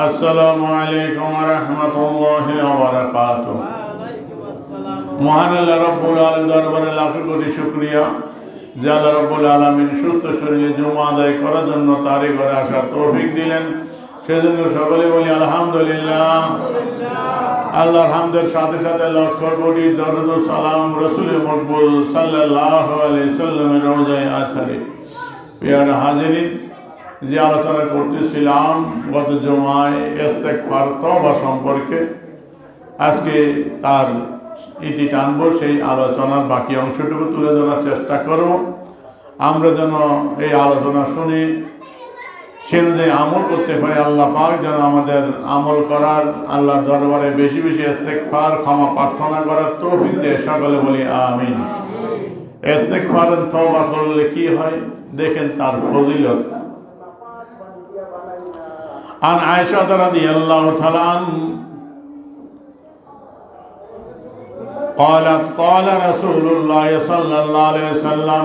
আসসালামু আলাইকুম ওয়া রাহমাতুল্লাহি ওয়া বারাকাতুহু। মহান আল্লাহ রব্বুল আলম দরবারে লাখ কোটি শুক্রিয়া। যে আল্লাহ রব্বুল আলমিন সুস্থ শরীরে জমা আদায় করার জন্য তারই ঘরে আসার তৌফিক দিলেন। সেজন্য সকলে বলি আলহামদুলিল্লাহ। আল্লাহর হামদের সাথে সাথে লক্ষ কোটি দরুদ সালাম রসুল মকবুল সাল্লাহ আলি সাল্লামের রোজায় আছারে পেয়ারা হাজিরিন যে আলোচনা করতেছিলাম গত জমায় ইস্তেকফার তবা সম্পর্কে, আজকে তার ইতি টানব, সেই আলোচনার বাকি অংশটুকু তুলে ধরার চেষ্টা করব। আমরা যেন এই আলোচনা শুনে সে অনুযায়ী আমল করতে পারি, আল্লাহ পাক যেন আমাদের আমল করার, আল্লাহর দরবারে বেশি বেশি ইস্তেকফার ক্ষমা প্রার্থনা করার তৌফিক দিয়ে। সকলে বলি আমিন। ইস্তেকফার তওবা করলে কি হয়? দেখেন তার ফজিলত। عن عائشة رضي الله تعالى عنه قالت قال رسول الله صلى الله عليه وسلم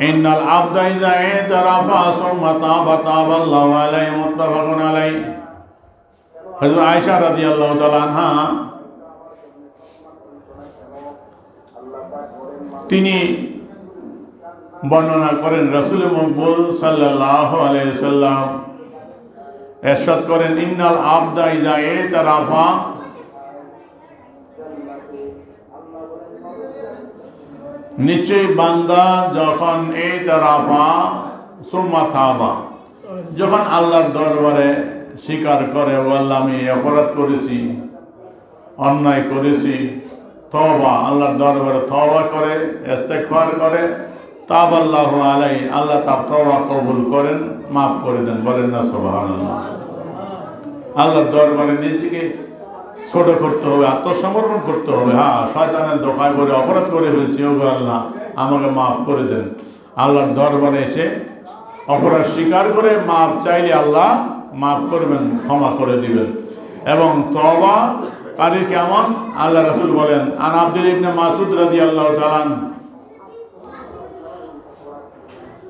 إن العبد إذا اعترف ثم تاب تاب الله عليه متفق عليه হযরত আয়েশা রাদিয়াল্লাহু তাআলা আনহা তিনি বর্ণনা করেন রাসূল মকবুল সাল্লাল্লাহু আলাইহি সাল্লাম এরশাদ করেন, ইন্নাল আবদা ইজা এতারাফা নিশ্চয়ই বান্দা যখন এই তারাফা সুম্মা থাবা যখন আল্লাহর দরবারে স্বীকার করে আল্লাহ আমি অপরাধ করেছি, অন্যায় করেছি তবা আল্লাহর দরবারে তবা করে, ইস্তেগফার করে তাব আল্লাহ আলাই আল্লাহ তার তবা কবুল করেন। মাফ করে দেন, বলেন না সোভান আল্লাহর দরবারে নিজেকে ছোট করতে হবে, আত্মসমর্পণ করতে হবে। হ্যাঁ শয়তানের দোকায় করে, অপরাধ করে ফেলছি ও আল্লাহ, আমাকে মাফ করে দেন। আল্লাহর দরবারে এসে অপরাধ স্বীকার করে মাফ চাইলে আল্লাহ মাফ করবেন, ক্ষমা করে দিবেন। এবং তবা কারি কেমন? আল্লাহ রাসুল বলেন, আন আব্দুল ইবনে মাসুদ রাজি আল্লাহ তালান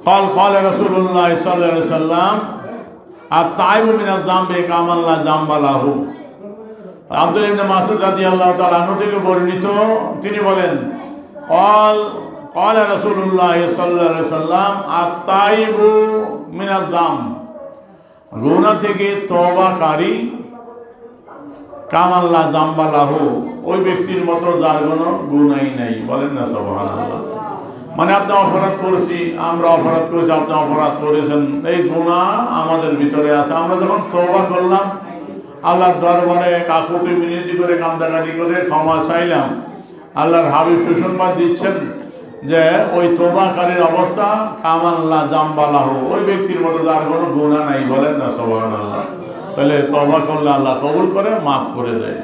কল কল রসুল্লাহ সাল্লা সাল্লাম আর তাই মিনা জাম্বে কামাল্লা জাম্বালাহু আব্দুল ইবনে মাসুদ রাজি আল্লাহ তালু থেকে বর্ণিত, তিনি বলেন কল কল রসুল্লাহ সাল্লা সাল্লাম আর তাইবু মিনা জাম গুনা থেকে তবাকারী কামাল্লা জাম্বালাহু ওই ব্যক্তির মতো যার কোনো গুণাই নাই। বলেন না সবহান মানে আপনি অপরাধ করেছি, আমরা অপরাধ করেছি, আপনি অপরাধ করেছেন। এই গুণা আমাদের ভিতরে আছে। আমরা যখন তওবা করলাম, আল্লাহর দরবারে কাকুকে মিনতি করে, কান্দাকাটি করে ক্ষমা চাইলাম। আল্লাহর হাবিব সুসংবাদ দিচ্ছেন যে, ওই তোবাকারীর অবস্থা কামাল্লা জাম্বালাহ। ওই ব্যক্তির মতো যার কোনো গুণা নাই বলেন না সবান আল্লাহ তাহলে তবা করলে আল্লাহ কবুল করে, মাফ করে দেয়।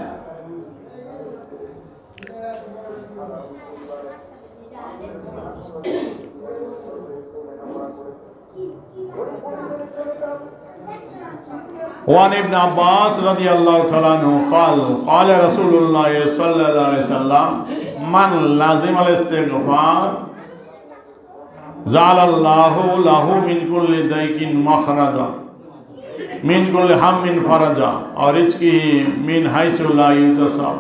وعن ابن عباس رضي الله تعالى عنه قال قال رسول الله صلى الله عليه وسلم من لازم الاستغفار جعل الله له من كل ضيق مخرجا من كل هم فرجا ورزقه من حيث لا يحتسب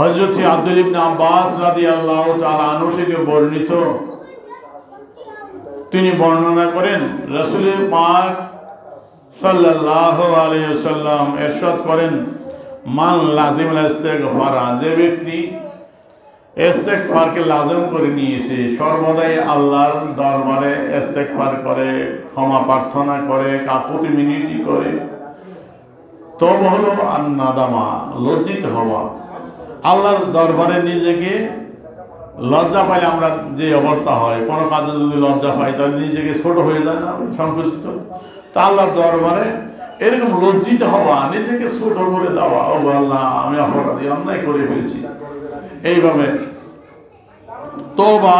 হযরত আব্দুল ইবনে আব্বাস রাদিয়াল্লাহু তাআলা আনহু থেকে বর্ণিত তিনি বর্ণনা করেন, রসুলের পাক সাল্লাহ আলিয়াল্লাম এরশাদ করেন, মান লাজিম ইস্তেগফারা, যে ব্যক্তি ইস্তেগফারকে লাজম করে নিয়েছে, সর্বদাই আল্লাহর দরবারে ইস্তেগফার করে, ক্ষমা প্রার্থনা করে কাকুতি মিনতি করে। তব হলো আর নাদামা লজ্জিত হওয়া। আল্লাহর দরবারে নিজেকে লজ্জা পাইলে আমরা যে অবস্থা হয়, কোনো কাজে যদি লজ্জা পাই, তাহলে নিজেকে ছোট হয়ে যায় না, সংকুচিত। তা আল্লাহর দরবারে এরকম লজ্জিত হওয়া, নিজেকে ছোট করে দেওয়া, ও আল্লাহ, আমি অপরাধী, অন্যায় করে ফেলছি। এইভাবে তোবা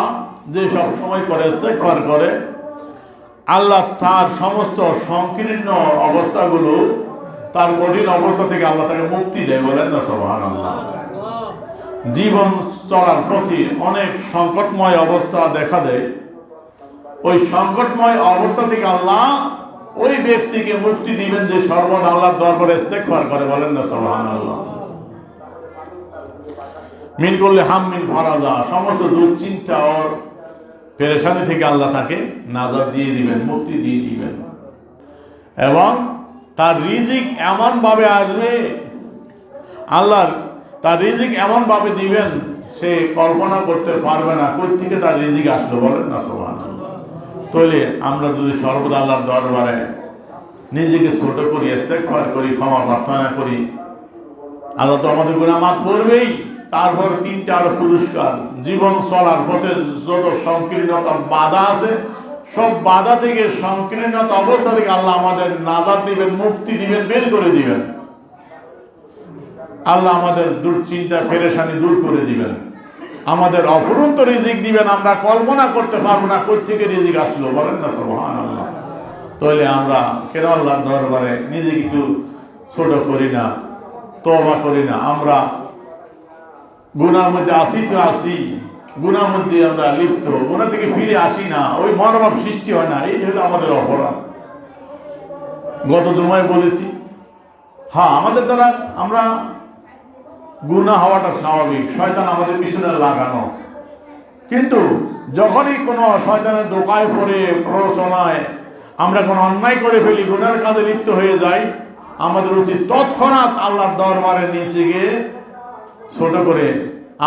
যে সব সময় করে, ইস্তেগফার করে, আল্লাহ তার সমস্ত সংকীর্ণ অবস্থাগুলো, তার কঠিন অবস্থা থেকে আল্লাহ তাকে মুক্তি দেয় বলেন না সবান আল্লাহ জীবন চলার প্রতি অনেক সংকটময় অবস্থা দেখা দেয়। ওই সংকটময় অবস্থা থেকে আল্লাহ ওই ব্যক্তিকে মুক্তি দিবেন যে সর্বদা আল্লাহর দরবারে ইস্তেগফার করে। বলেন না, সুবহানাল্লাহ। মিন করলে হাম মিন ফরাজা। সমস্ত দুশ্চিন্তা ওর পেরেশানি থেকে আল্লাহ তাকে নাজাদ দিয়ে দিবেন, মুক্তি দিয়ে দিবেন। এবং তার রিজিক এমনভাবে আসবে, আল্লাহর তার রিজিক এমনভাবে দিবেন, সে কল্পনা করতে পারবে না। থেকে তার রিজিক আসলো বলেন না সোহান তাহলে আমরা যদি সর্বদা আল্লাহর দরবারে নিজেকে ছোট করি, ইস্তেগফার করি, ক্ষমা প্রার্থনা করি, আল্লাহ তো আমাদের গুণা মাফ করবেই। তারপর তিনটা আরও পুরস্কার, জীবন চলার পথে যত সংকীর্ণতা বাধা আছে, সব বাধা থেকে সংকীর্ণতা অবস্থা থেকে আল্লাহ আমাদের নাজাদ দিবেন, মুক্তি দিবেন, বের করে দিবেন। আল্লাহ আমাদের দুশ্চিন্তা, পেরেশানি দূর করে দিবেন। আমাদের অপরন্ত রিজিক দিবেন, আমরা কল্পনা করতে পারব না কোথা থেকে রিজিক আসলো, বলেন না সবহান আল্লাহ তাহলে আমরা কেন আল্লাহর দরবারে নিজেকে একটু ছোট করি না তবা করি না? আমরা গুনার মধ্যে আসি তো আসি, গুনার মধ্যে আমরা লিপ্ত গুণা থেকে ফিরে আসি না, ওই মনোভাব সৃষ্টি হয় না, এই হলো আমাদের অপরাধ। গত জমায় বলেছি হ্যাঁ আমাদের দ্বারা আমরা গুণা হওয়াটা স্বাভাবিক, শয়তান আমাদের পিছনে লাগানো। কিন্তু যখনই কোনো শয়তানের দোকায় পড়ে, প্ররোচনায় আমরা কোনো অন্যায় করে ফেলি গুনার কাজে লিপ্ত হয়ে যাই, আমাদের উচিত তৎক্ষণাৎ আল্লাহর দরবারে নিচে গিয়ে ছোট করে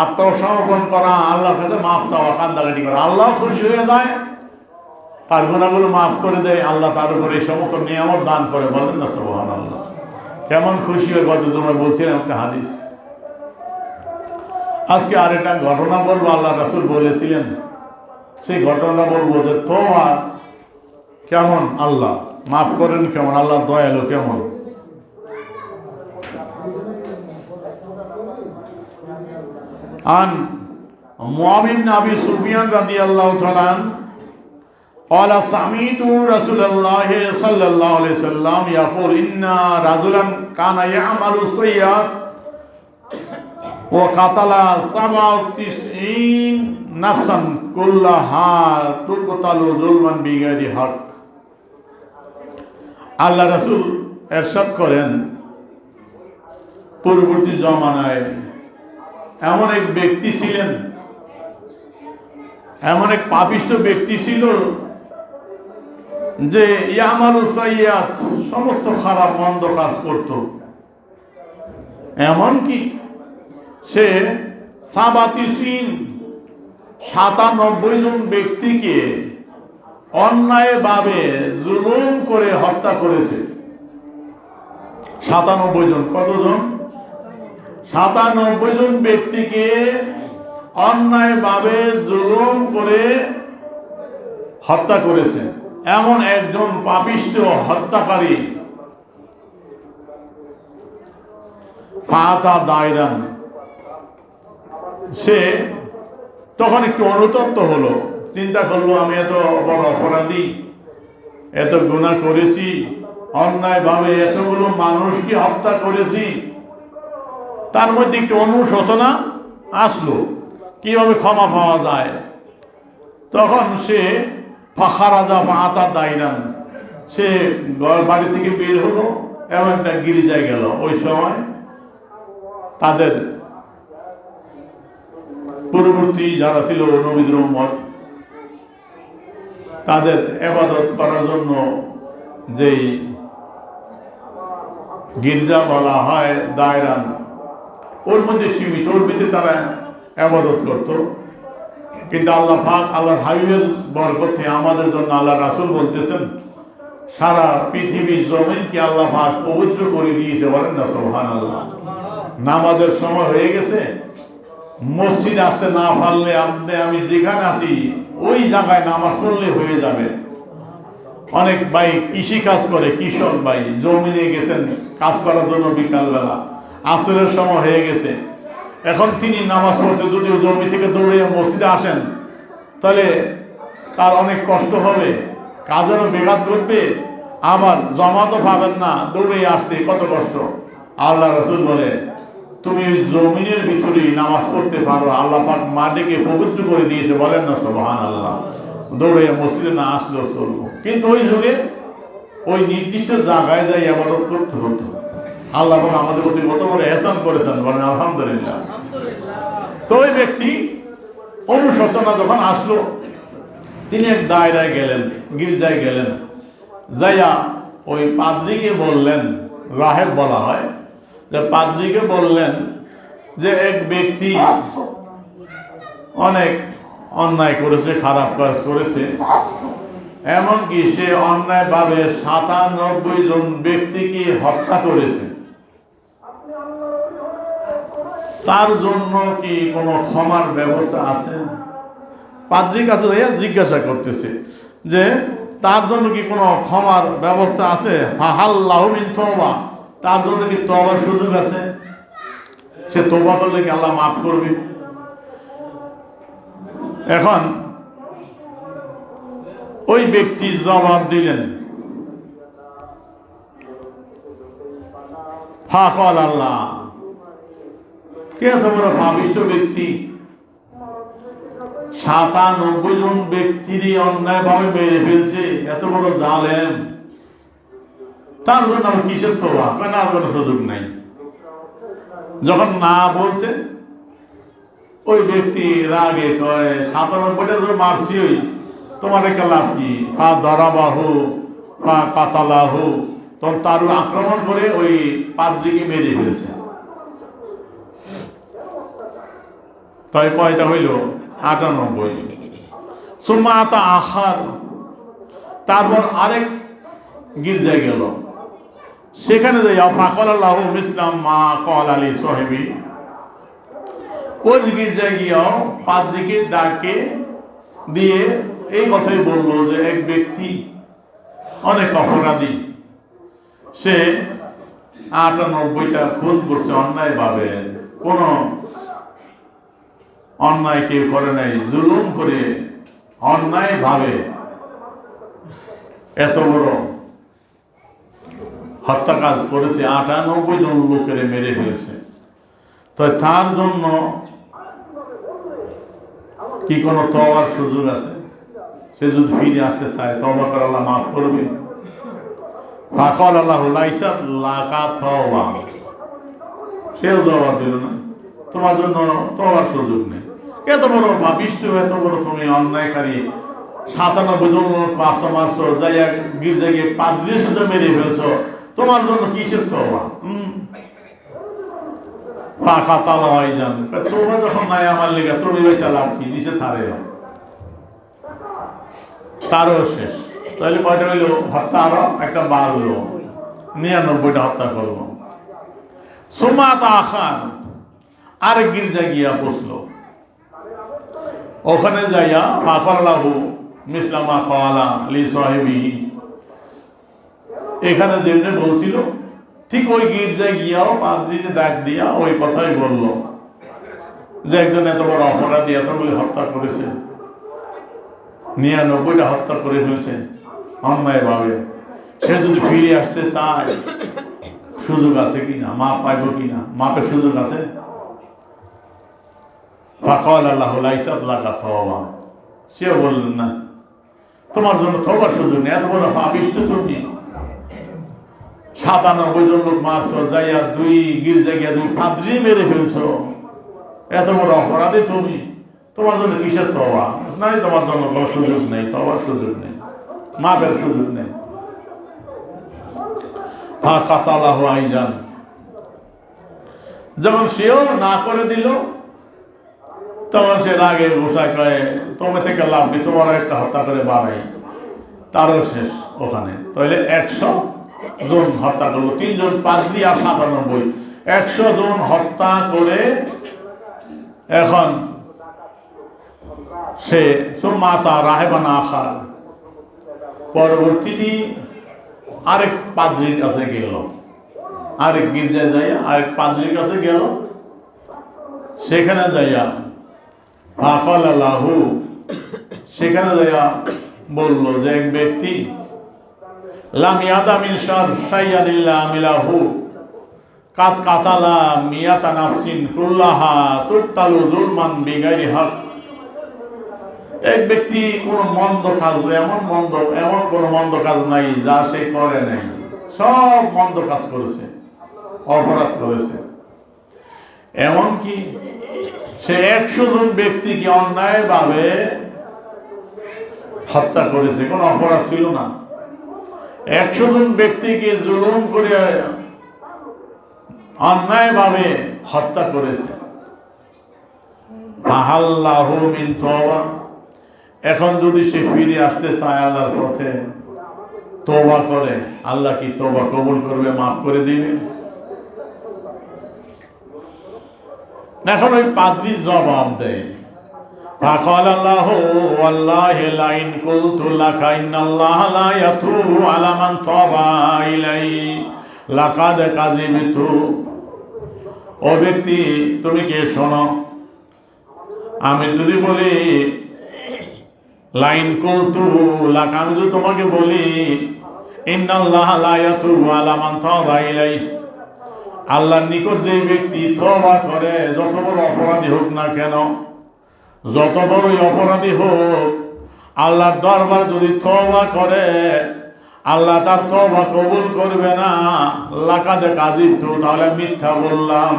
আত্মসমর্পণ করা, আল্লাহর কাছে মাপ চাওয়া, কান্দাকাটি করা। আল্লাহ খুশি হয়ে যায়, তার গুণাগুলো মাফ করে দেয়, আল্লাহ তার উপরে এই সমস্ত নিয়ামত দান করে বলেন না সবহান আল্লাহ কেমন খুশি হয়ে গত জন্য বলছিলাম একটা হাদিস। আজকে আরেকটা ঘটনা বলবো আল্লাহ রাসুল বলেছিলেন সেই ঘটনাটা বলবো যে তোমার কেমন আল্লাহ মাফ করেন কেমন আল্লাহ দয়ালু কেমন عن معاوية بن أبي سفيان رضي الله تعالى عنه قال سمعت رسول الله صلى الله عليه وسلم يقول إن رجلا كان يعمل السيئات কাতালা নাফসান জুলমান আল্লাহ রাসূল এরশাদ করেন পূর্ববর্তী জমানায় এমন এক ব্যক্তি ছিলেন, এমন এক পাপিষ্ট ব্যক্তি ছিল যে ইয়ামাল সমস্ত খারাপ মন্দ কাজ করত। এমন কি সে সাবাতিসিন সাতানব্বই জন ব্যক্তিকে অন্যায়ভাবে জুলুম করে হত্যা করেছে। সাতানব্বই জন, কতজন? সাতানব্বই জন ব্যক্তিকে অন্যায়ভাবে জুলুম করে হত্যা করেছে। এমন একজন পাপিষ্ট হত্যাকারী। পাতা সে তখন একটু অনুতপ্ত হলো। চিন্তা করল, আমি এত বড় অপরাধী, এত গুণা করেছি, অন্যায়ভাবে এতগুলো মানুষকে হত্যা করেছি। তার মধ্যে একটু অনুশোচনা আসলো, কীভাবে ক্ষমা পাওয়া যায়। তখন সে ফাঁকা রাজা আতার দায়রান সে ঘর বাড়ি থেকে বের হলো এবং একটা গিরিজায় গেল। ওই সময় তাদের পূর্ববর্তী যারা ছিল নবীদের উম্মত তাদের এবাদত করার জন্য যেই গির্জা বলা হয়, দায়রান, ওর মধ্যে সীমিত, ওর মধ্যে তারা আবাদত করত। কিন্তু আল্লাহ পাক, আল্লাহর হাবিবের বরকথে আমাদের জন্য আল্লাহ রাসুল বলতেছেন, সারা পৃথিবী জমিনকে আল্লাহ পাক পবিত্র করে দিয়েছে, বলেন না সোহান আল্লাহ নামাজের সময় হয়ে গেছে মসজিদ আসতে না পারলে আপনি আমি যেখানে আছি, ওই জায়গায় নামাজ পড়লে হয়ে যাবে। অনেক ভাই কৃষি কাজ করে, কৃষক ভাই, জমিনে গেছেন, কাজ করার জন্য বিকালবেলা। আসরের সময় হয়ে গেছে। এখন তিনি নামাজ পড়তে যদিও জমি থেকে দৌড়ে মসজিদে আসেন, তাহলে তার অনেক কষ্ট হবে। কাজেরও বেঘাত ঘটবে। আবার জমাতো পাবেন না দৌড়ে আসতে কত কষ্ট। আল্লাহ রসুল বলে তুমি জমিনের ভিতরেই নামাজ পড়তে পারো, আল্লাহ পাক মাটিকে পবিত্র করে দিয়েছে, বলেন না সোহান আল্লাহ দৌড়ে মসজিদে না আসলেও চলবো। কিন্তু ওই যুগে ওই নির্দিষ্ট জায়গায় যাই আবাদত করতে হতো। আল্লাহ পাক আমাদের প্রতি কত বড় এহসান করেছেন, বলেন আলহামদুলিল্লাহ। তো ওই ব্যক্তি অনুশোচনা যখন আসলো, তিনি এক দায়রায় গেলেন, গির্জায় গেলেন। যাইয়া ওই পাদ্রিকে বললেন, রাহেব বলা হয় পাদ্রিকে বললেন যে এক ব্যক্তি অনেক অন্যায় করেছে, খারাপ কাজ করেছে। এমনকি সে অন্যায়ভাবে সাতানব্বই জন ব্যক্তিকে হত্যা করেছে। তার জন্য কি কোনো ক্ষমার ব্যবস্থা আছে? পাদ্রির কাছে জিজ্ঞাসা করতেছে যে, তার জন্য কি কোনো ক্ষমার ব্যবস্থা আছে? হাল্লাহ তবা তার জন্য কি তবার সুযোগ আছে? সে তোবা করলে কি আল্লাহ মাফ করবে? এখন ওই ব্যক্তি জবাব দিলেন ফাকল আল্লাহ। কে এত বড় পাবিষ্ট ব্যক্তি? সাতানব্বই জন ব্যক্তিরই অন্যায় ভাবে মেরে ফেলছে, এত বড় জালেম। তার জন্য আমার কিসের কেন আর কোনো সুযোগ নাই। যখন না বলছে, ওই ব্যক্তি রাগে কয়, সাতানব্বইটা তো মারছি ওই, তোমার একটা লাভ কি? ফা দরাবাহু ফা কাতালাহু। তখন তার আক্রমণ করে ওই পাদ্রিকে মেরে ফেলেছে। তাই কয়টা হইল? আটানব্বই। সুম্মা আতা আখার। তারপর আরেক গির্জায় গেল। সেখানে যাই ফাকল আল্লাহ ইসলাম মা কল আলী সোহেবি। ওই গির্জায় গিয়েও, পাদ্রিকে ডাকে দিয়ে এই কথাই বলল যে, এক ব্যক্তি অনেক অপরাধী। সে আটানব্বইটা খুন করছে অন্যায়ভাবে। কোনো অন্যায় কেউ করে নাই। জুলুম করে অন্যায় ভাবে এত বড় হত্যা কাজ করেছে, আটানব্বই জন লোকের মেরে ফেলেছে। তো তার জন্য কি কোনো তবার সুযোগ আছে? সে যদি ফিরে আসতে চায় তবা করে আল্লাহ মাফ করবে। ফাকল আল্লাহ লাইসাত লাকা তওবা। সেও জবাব দিল না। তোমার জন্য তবার সুযোগ নেই। এত বড় পাপিষ্ট এত বড় তুমি অন্যায়কারী, সাতানব্বই জন পাঁচশো মারছো যাই এক গির্জা গিয়ে পাদ্রির সাথে মেরে ফেলছো। তোমার জন্য কিসের তবা পাকা তালা হয় যান তোমরা যখন নাই আমার লেগে তুমি চালাম কি? নিচে থারে তারও শেষ। তাহলে কয়টা হইল? হত্যা আরও? একটা বার হলো নিরানব্বইটা হত্যা করল সোমাত আখান। আরেক গির্জা গিয়া বসল। ওখানে যাইয়া ফাকরালাহু মিসলামা খাওয়ালা লি সাহেবি এখানে যেমনি বলছিল, ঠিক ওই গির্জায় গিয়াও পাদ্রিকে ডাক দিয়া ওই কথাই বলল। যে একজন এত বড় অপরাধী এতগুলি হত্যা করেছে। নিরানব্বইটা হত্যা করে ফেলছে। অন্যায় ভাবে। সে যদি ফিরে আসতে চায়, সুযোগ আছে কিনা মা পাইব কিনা, মাপের সুযোগ আছে? ফাকল লাইসাত সেও বললেন, না, তোমার জন্য থবার সুযোগ নেই। এত বড় পাবিষ্ট তুমি। সাতানব্বই জন লোক মারছো, যাইয়া দুই গির্জা গিয়া দুই পাদ্রি মেরে ফেলছো। এত বড় অপরাধী তুমি। তোমার জন্য কিসের তবা নাই, তোমার জন্য কোনো সুযোগ নেই তবার সুযোগ নেই, মাপের সুযোগ নেই। ফাঁকা তালা হওয়াই যান যখন সেও না করে দিল, তখন সে রাগে ঘোষায় কয়ে, তোমার থেকে লাভ নেই তোমার একটা হত্যা করে বাড়াই, তারও শেষ ওখানে। তাহলে একশো জন হত্যা করল। তিনজন পাঁচলি আর সাতানব্বই। একশো জন হত্যা করে এখন সে সুমাতা রাহেবানা আখার। পরবর্তীটি আরেক পাদ্রির কাছে গেল। আরেক গির্জায় যাইয়া আরেক পাদ্রির কাছে গেল। সেখানে যাইয়া আল্লাহু সেখানে যাইয়া বলল যে এক ব্যক্তি লাম ইয়াদা মিন শার শাইয়ানিল্লা কাত কাতালা এক ব্যক্তি কোনো মন্দ কাজ, এমন মন্দ, এমন কোনো মন্দ কাজ নাই যা সে করে নাই। সব মন্দ কাজ করেছে, অপরাধ করেছে। এমনকি সে একশো জন ব্যক্তিকে অন্যায়ভাবে হত্যা করেছে, কোনো অপরাধ ছিল না। একশো জন ব্যক্তিকে জুলুম করে অন্যায়ভাবে হত্যা করেছে। এখন যদি সে ফিরে আসতে চায় আল্লাহর পথে তোবা করে। আল্লাহ কি তোবা কবুল করবে, মাফ করে দিবে? এখন ওই পাদ্রি জবাব দেয়। فقال الله والله لئن قلت لك إن الله لا يتوب على من تاب إليه لقد كذبت ও ব্যক্তি তুমি কে শোনো আমি যদি বলি লাইন কলতু লাক আমি যদি তোমাকে বলি ইন্নাল্লাহ লা ইয়াতুবু আলা মান তাবা ইলাই আল্লাহর নিকট যে ব্যক্তি তওবা করে যত বড় অপরাধী হোক না কেন যত বড়ই অপরাধী হোক, আল্লাহর দরবার যদি তওবা করে, আল্লাহ তার তওবা কবুল করবে না, লাকাদে কাজিব তো তাহলে মিথ্যা বললাম।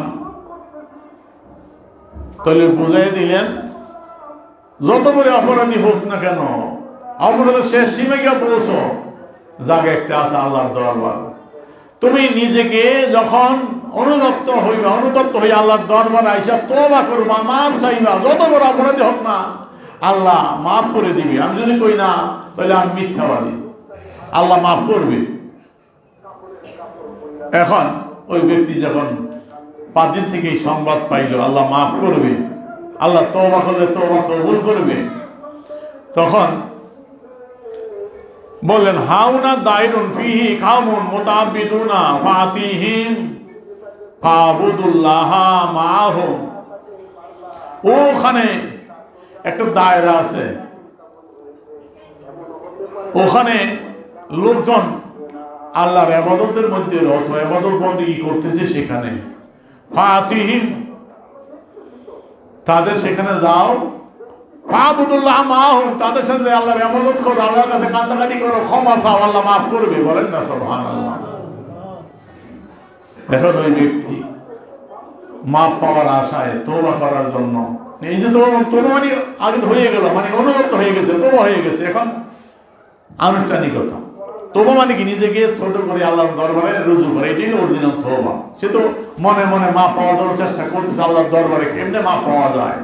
তাহলে বুঝাই দিলেন, যত বড় অপরাধী হোক না কেন, অপরাধের শেষ সীমে গিয়ে পৌঁছো। জাগে একটা আছে আল্লাহর দরবার। তুমি নিজেকে যখন অনুতপ্ত হইবা, অনুতপ্ত হই আল্লাহর দরবার আইসা তোবা করবা, মাফ চাইবা, যত বড় অপরাধী হোক না, আল্লাহ মাফ করে দিবি। আমি যদি কই না, তাহলে আমি মিথ্যা মিথ্যাবাদী। আল্লাহ মাফ করবে। এখন ওই ব্যক্তি যখন পাদির থেকে সংবাদ পাইল, আল্লাহ মাফ করবে। আল্লাহ তওবা করলে তওবা কবুল করবে। তখন বললেন, হাউনা দায়রুন ফিহি খামুন মুতাবিদুনা ফাতিহিম। ওখানে একটা দায়রা আছে। ওখানে লোকজন আল্লাহর আবাদতের মধ্যে রত আবাদত বন্দী করতেছে সেখানে। ফাতিহিম তাদের সেখানে যাও। ফাবুদুল্লাহ মাহুম তাদের সাথে আল্লাহর আবাদত করো, আল্লাহর কাছে কান্দাকাটি করো, ক্ষমা চাও, আল্লাহ মাফ করবে, বলেন না, সুবহানাল্লাহ। এখন ব্যক্তি মাপ পাওয়ার আশায় তোবা করার জন্য। এই যে তোবা মানে আগে হয়ে গেল মানে অনুগত হয়ে গেছে তোবা হয়ে গেছে। এখন আনুষ্ঠানিকতা। তোবা মানে কি? নিজেকে ছোট করে আল্লাহর দরবারে রুজু করে। এটাই অরিজিনাল তোবা সে তো মনে মনে মাপ পাওয়ার জন্য চেষ্টা করতেছে আল্লাহর দরবারে, কেমনে মাপ পাওয়া যায়?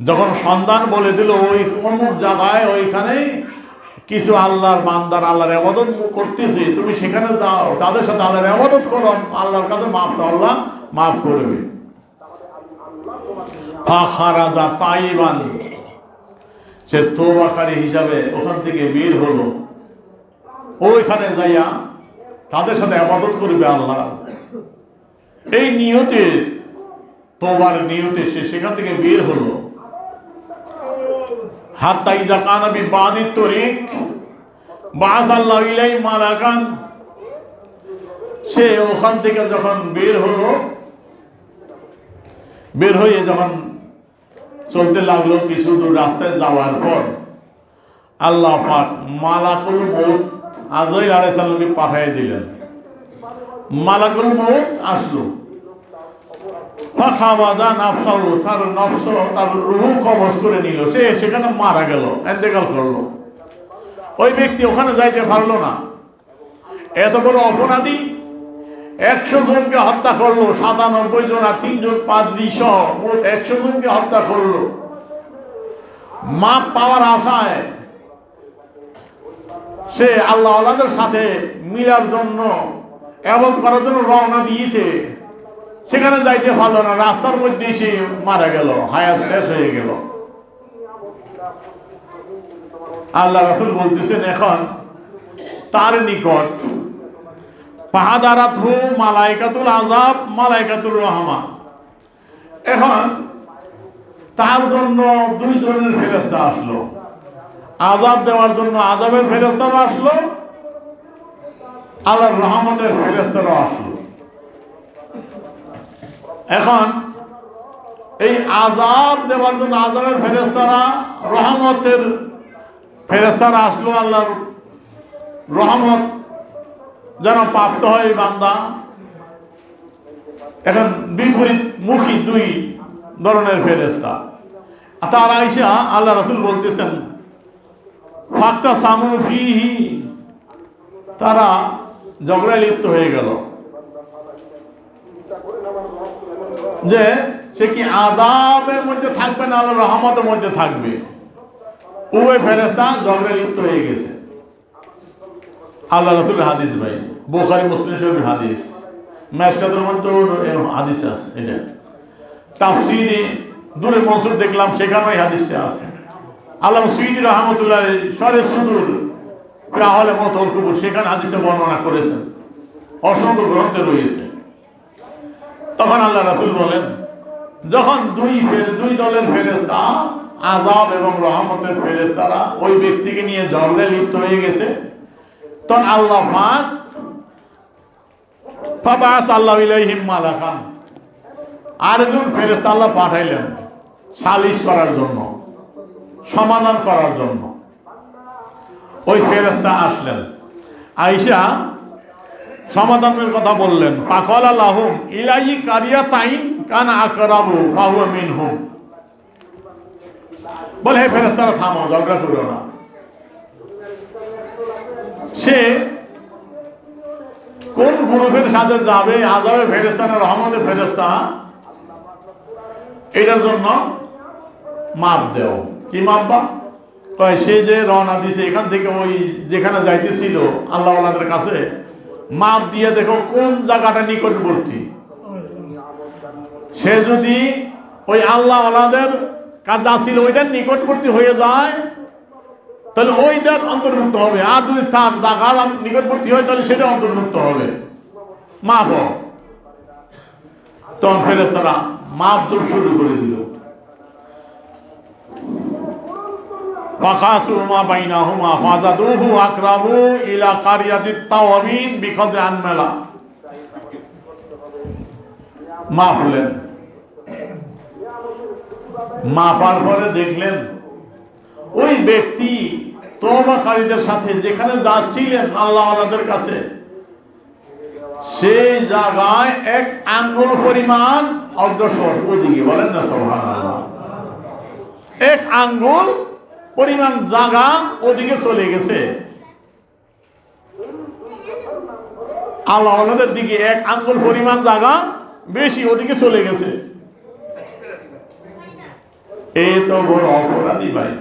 যখন সন্তান বলে দিল, ওই অমুক জায়গায় ওইখানে কিছু আল্লাহর বান্দার আল্লাহর আবাদত করতেছে, তুমি সেখানে যাও, তাদের সাথে আল্লাহর আবাদত করো, আল্লাহর কাছে মাফ চাও, আল্লাহ মাফ করবে। ফাখারাজা তাইবান, সে তোবাকারী হিসাবে ওখান থেকে বের হলো। ওইখানে যাইয়া তাদের সাথে আবাদত করবে আল্লাহ। এই নিয়তে, তোবার নিয়তে সে সেখান থেকে বের হলো। হাত্তা ইজা কানাবি বাদি তরিক বাস আল্লাহ ইলাই মালাকান। সে ওখান থেকে যখন বের হলো, বের হয়ে যখন চলতে লাগল কিছু দূর রাস্তায় যাওয়ার পর, আল্লাহ পাক মালাকুল মৌত আজরাইল আলাইহিস সালামকে পাঠিয়ে দিলেন। মালাকুল মৌত আসলো। ফাখাবাদা নাফসাহু তার নফস, তার রুহু কবজ করে নিল। সে সেখানে মারা গেল, এন্তেকাল করল। ওই ব্যক্তি ওখানে যাইতে পারল না। এত বড় অপরাধী, একশো জনকে হত্যা করল, সাতানব্বই জন আর তিনজন পাদ্রি সহ মোট একশো জনকে হত্যা করল। মাপ পাওয়ার আশায় সে আল্লাহ আল্লাহদের সাথে মিলার জন্য এমন করার জন্য রওনা দিয়েছে। সেখানে যাইতে পারল না, রাস্তার মধ্যে সে মারা গেল, হায়াত শেষ হয়ে গেল। আল্লাহ রাসুল বলতেছেন, এখন তার নিকট পাহাদারাত হু মালাইকাতুল আজাব মালাইকাতুল রহমা এখন তার জন্য দুই ধরনের ফেরেস্তা আসলো। আজাব দেওয়ার জন্য আজাবের ফেরেস্তারও আসলো, আল্লাহর রহমতের ফেরেস্তারও আসলো। এখন এই আজাব দেওয়ার জন্য আজাবের ফেরেস্তারা রহমতের ফেরেস্তারা আসলো আল্লাহর রহমত যেন প্রাপ্ত হয় বান্দা। এখন বিপরীত মুখী দুই ধরনের ফেরেস্তা তার আইসা আল্লাহ রসুল বলতেছেন ফাক্তা সামুফি তারা ঝগড়ায় লিপ্ত হয়ে গেল। যে সে কি আজাবের মধ্যে থাকবে না আল্লাহ রহমতের মধ্যে থাকবে? উভয় ফেরেস্তা ঝগড়ায় লিপ্ত হয়ে গেছে। আল্লাহ রসুলের হাদিস ভাই, বোখারি, মুসলিম শরীফের হাদিস। মেশকাতের মধ্যে হাদিস আছে, এটা। তাফসিরে দূরে মনসুর দেখলাম, সেখানেও এই হাদিসটা আছে। আল্লাহ সুইদি রহমতুল্লাহ সরে সুদূর আহলে মত কুবুর সেখানে হাদিসটা বর্ণনা করেছেন। অসংখ্য গ্রন্থে রয়েছে। তখন আল্লাহ রাসুল বলেন, যখন দুই দুই দলের ফেরেস্তা আজাব এবং রহমতের ফেরেস্তারা ওই ব্যক্তিকে নিয়ে ঝগড়ে লিপ্ত হয়ে গেছে, তখন আল্লাহ পাক ফাবাস আল্লাহ ইলাইহিম মালাকান। আরেকজন ফেরেস্তা আল্লাহ পাঠাইলেন সালিশ করার জন্য, সমাধান করার জন্য। ওই ফেরেস্তা আসলেন, আইসা সমাধানের কথা বললেন। পাকল আল্লাহম ইলাই কারিয়া তাইন কান আকরাবু ফাহুয়া মিনহুম। বলে, হে ফেরেস্তারা থামো, ঝগড়া করো না। সে কোন গ্রুপের সাথে যাবে আজাবে ফেরেস্তা না রহমানের ফেরেস্তা এটার জন্য মাপ দেও। কি মাপ বা? কয়, সে যে রওনা দিছে, এখান থেকে ওই যেখানে যাইতেছিল আল্লাহ আল্লাহদের কাছে মাপ দিয়ে দেখো কোন জায়গাটা নিকটবর্তী। সে যদি ওই আল্লাহ আল্লাহদের কাজ যা ছিল ওইটার নিকটবর্তী হয়ে যায়, তাহলে ওইটার অন্তর্ভুক্ত হবে। আর যদি তার জায়গার নিকটবর্তী হয়, তাহলে সেটা অন্তর্ভুক্ত হবে। মাপ। তখন ফেরেস্তারা মাপ শুরু করে দিল। হলেন। মাপার পরে দেখলেন, ওই ব্যক্তি তবাকারীদের সাথে যেখানে যাচ্ছিলেন আল্লাহ কাছে, সেই জায়গায় এক আঙ্গুল পরিমাণ অগ্রসর। ওদিকে বলেন না সোহান এক আঙ্গুল পরিমাণ জাগা ওদিকে চলে গেছে। আল্লাহ আল্লাহদের দিকে এক আঙ্গুল পরিমাণ জাগা বেশি ওদিকে চলে গেছে। এই তো বড় অপরাধী ভাই।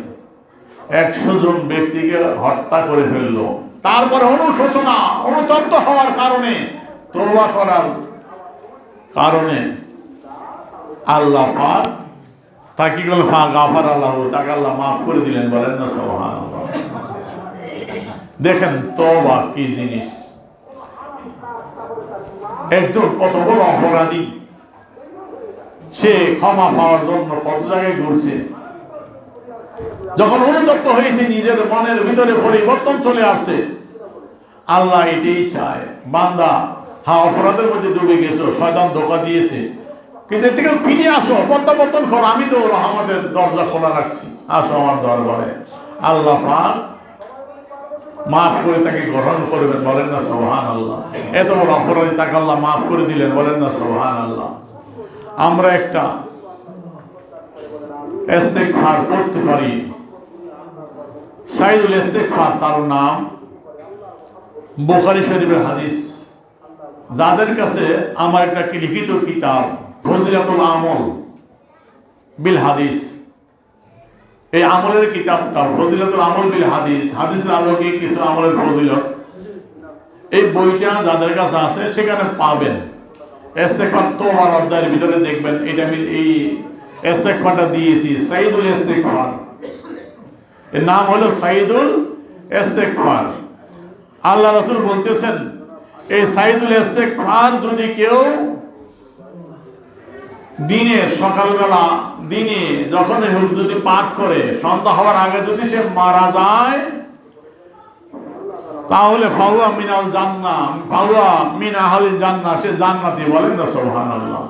একশো জন ব্যক্তিকে হত্যা করে ফেলল। তারপরে অনুশোচনা, অনুতপ্ত হওয়ার কারণে তোবা করার কারণে আল্লাহ পাক তাকে গেল ফা গাফার আল্লাহ তাকে আল্লাহ মাফ করে দিলেন, বলেন না সোহান দেখেন তোবা কি জিনিস? একজন কত বড় অপরাধী, সে ক্ষমা পাওয়ার জন্য কত জায়গায় ঘুরছে। যখন অনুতপ্ত হয়েছে, নিজের মনের ভিতরে পরিবর্তন চলে আসছে। আল্লাহ এটাই চায়। বান্দা, হা, অপরাধের মধ্যে ডুবে গেছো, শয়তান ধোকা দিয়েছে। কিন্তু এর থেকে ফিরে আসো, প্রত্যাবর্তন করো, আমি তো আমাদের দরজা খোলা রাখছি। আসো আমার দরবারে। আল্লাহ পাক মাফ করে তাকে গ্রহণ করবেন, বলেন না সোহান আল্লাহ এত বড় অপরাধী তাকে আল্লাহ মাফ করে দিলেন, বলেন না সোহান আল্লাহ আমরা একটা ইস্তেগফার করতে পারি। সাইদুল ইস্তেগফার, তার নাম বুখারী শরীফের হাদিস। যাদের কাছে আমার একটা লিখিত কিতাব ফজিলাতুল আমল বিল হাদিস। এই আমলের কিতাবটা ফজিলাতুল আমল বিল হাদিস, হাদিসের আলোকে কিছু আমলের ফজিলত? এই বইটা যাদের কাছে আছে, সেখানে পাবেন। তোবার অধ্যায়ের ভিতরে দেখবেন, এটা আমি এই দিয়েছি, সাইদুল এর নাম হলো সাইদুল ইস্তেগফার আল্লাহ রাসূল বলতেছেন, এই সাইদুল ইস্তেগফার যদি কেউ দিনে সকালবেলা, দিনে যখন যদি পাঠ করে, সন্ধ্যা হওয়ার আগে যদি সে মারা যায়, তাহলে ফাউয়া মিনাল জান্না ফাউয়া মিন আহলিল জান্না সে জান্নাতি বলেন না, সুবহানাল্লাহ।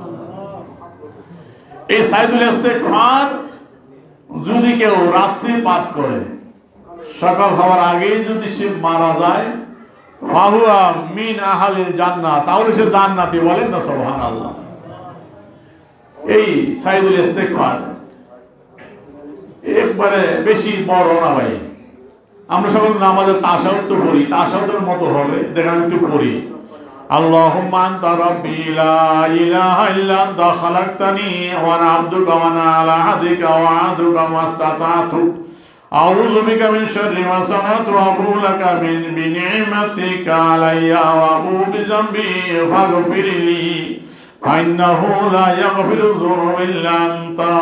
এই সাইদুল ইস্তেগফার যদি কেউ রাত্রি পাঠ করে, সকাল হওয়ার আগেই যদি সে মারা যায় ফাহুয়া মিন আহালিল জান্নাত তাহলে সে জান্নাতি বলেন না, সুবহানাল্লাহ। এই সাইদুল ইস্তেগফার একবারে বেশি বড় না ভাই আমরা সকল নামাজের তাসাউদ তো পড়ি তাসাউদের মতো হবে দেখেন আমি একটু পড়ি اللهم أنت ربي لا إله إلا أنت خلقتني وأنا عبدك وأنا على عهدك وعهدك ما استطعت أعوذ بك من شر ما صنعت وأبو لك من بنعمتك علي وأبو بذنبي فاغفر لي ফাইন্নাহু লা ইয়াগফিরু যুনুব ইল্লা আনতা।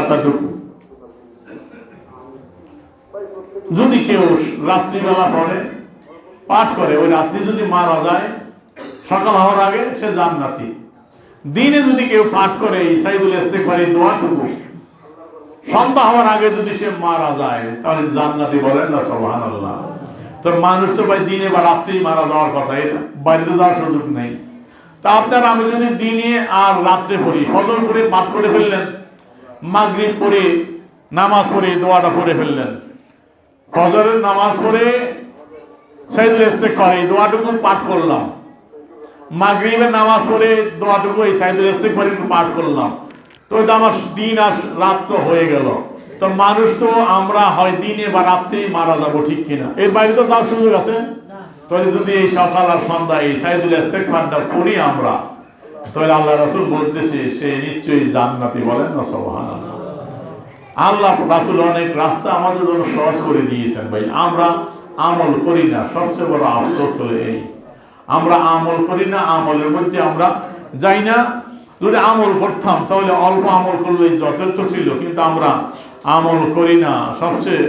এতটুকু। যদি কেউ রাত্রিবেলা পড়ে, পাঠ করে, ওই রাত্রি যদি মারা যায় সকাল হওয়ার আগে সে যান জান্নাতি। দিনে যদি কেউ পাঠ করে ইসাইদুল ইস্তেকবার এই দোয়াটুকু, সন্ধ্যা হওয়ার আগে যদি সে মারা যায় তাহলে জান্নাতি বলেন না সবহান আল্লাহ তো মানুষ তো ভাই দিনে বা রাত্রেই মারা যাওয়ার কথা, এটা বাইরে যাওয়ার সুযোগ নেই। তা আপনার আমি যদি দিনে আর রাত্রে পড়ি, ফজর করে পাঠ করে ফেললেন, মাগরিব পড়ে, নামাজ পড়ে, দোয়াটা পড়ে ফেললেন। ফজরের নামাজ পড়ে সাইদুল ইস্তেগফার এই দোয়াটুকু পাঠ করলাম। মাগরিবের নামাজ পড়ে, দোয়াটুকু এই সাইদুল ইস্তেগফার একটু পাঠ করলাম। তো আমার দিন আর রাত তো হয়ে গেল। তো মানুষ তো আমরা হয় দিনে বা রাত্রেই মারা যাব ঠিক কিনা। এর বাইরে তো যাওয়ার সুযোগ আছে। তাহলে যদি এই সকাল আর সন্ধ্যা এই সাইদুল ইস্তেগফারটা পড়ি আমরা, তাহলে আল্লাহ রাসূল বলতেছে, সে নিশ্চয়ই জান্নাতি বলেন না, সুবহানাল্লাহ। আল্লাহ, রাসূল অনেক রাস্তা আমাদের জন্য সহজ করে দিয়েছেন ভাই। আমরা আমল করি না, সবচেয়ে বড় আফসোস হলো এই। আমরা আমল করি না, আমলের মধ্যে আমরা যাই না। যদি আমল করতাম, তাহলে অল্প আমল করলেই যথেষ্ট ছিল, কিন্তু আমরা আমল করি না। সবচেয়ে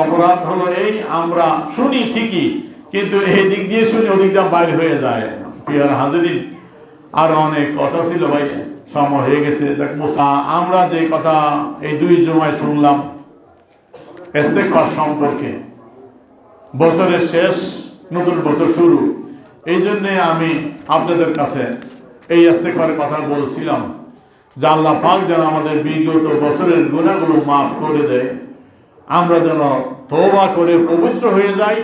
অপরাধ হলো এই, আমরা শুনি ঠিকই, কিন্তু এই দিক দিয়ে শুনি ওদিকটা বাইর হয়ে যায়। পিয়ার হাজিরিন, আর অনেক কথা ছিল ভাই, সময় হয়ে গেছে। আমরা যে কথা এই দুই জমায় শুনলাম ইস্তেগফার সম্পর্কে, বছরের শেষ, নতুন বছর শুরু, এই জন্যে আমি আপনাদের কাছে এই ইস্তেগফারের কথা বলছিলাম। যে আল্লাহ পাক যেন আমাদের বিগত বছরের গুণাগুলো মাফ করে দেয়। আমরা যেন তওবা করে পবিত্র হয়ে যাই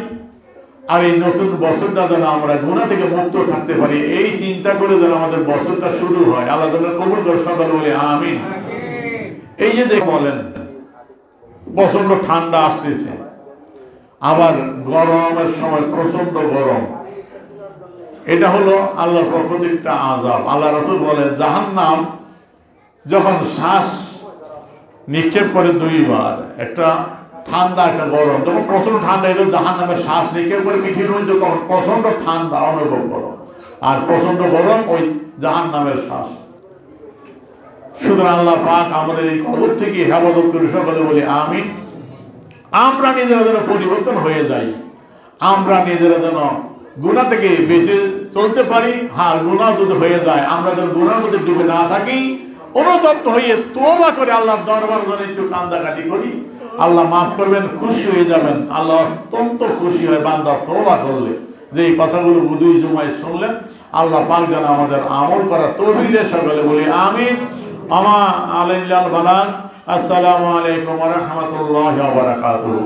আর এই নতুন বছরটা যেন আমরা গুণা থেকে মুক্ত থাকতে পারি, এই চিন্তা করে যেন আমাদের বছরটা শুরু হয়। আল্লাহ কবুল করে সকাল বলে আমিন। এই যে দেখ বলেন প্রচণ্ড ঠান্ডা আসতেছে। আবার গরমের সময় প্রচণ্ড গরম। এটা হলো আল্লাহর পক্ষ থেকে একটা আজাব আল্লাহ রাসূল বলে জাহান্নাম যখন শ্বাস নিক্ষেপ করে দুইবার। একটা ঠান্ডা, একটা গরম। যখন প্রচণ্ড ঠান্ডা এলো জাহান নামে শ্বাস নিক্ষেপ করে পৃথিবীর মধ্যে তখন প্রচণ্ড ঠান্ডা, অনুভব করো। আর প্রচণ্ড গরম, ওই জাহান নামের শ্বাস। সুতরাং আল্লাহ পাক আমাদের এই কবর থেকে হেফাজত করে সকলে বলি, আমিন। আমরা নিজেরা যেন পরিবর্তন হয়ে যাই। আমরা নিজেরা যেন গুণা থেকে বেঁচে চলতে পারি। হ্যাঁ গুণা যদি হয়ে যায়, আমরা যেন গুণার মধ্যে ডুবে না থাকি। অনুতপ্ত হয়ে তোবা করে আল্লাহর দরবার যেন একটু কান্দাকাটি করি। আল্লাহ মাফ করবেন, খুশি হয়ে যাবেন। আল্লাহ অত্যন্ত খুশি হয় বান্দা তোবা করলে। যে এই কথাগুলো দুই জুমায় শুনলেন, আল্লাহ পাক যেন আমাদের আমল করা তৌহিদের সকালে বলি আমি আমা আলাইল্লাল বালান আসসালামু আলাইকুম ওয়া রাহমাতুল্লাহি ওয়া বারাকাতুহু।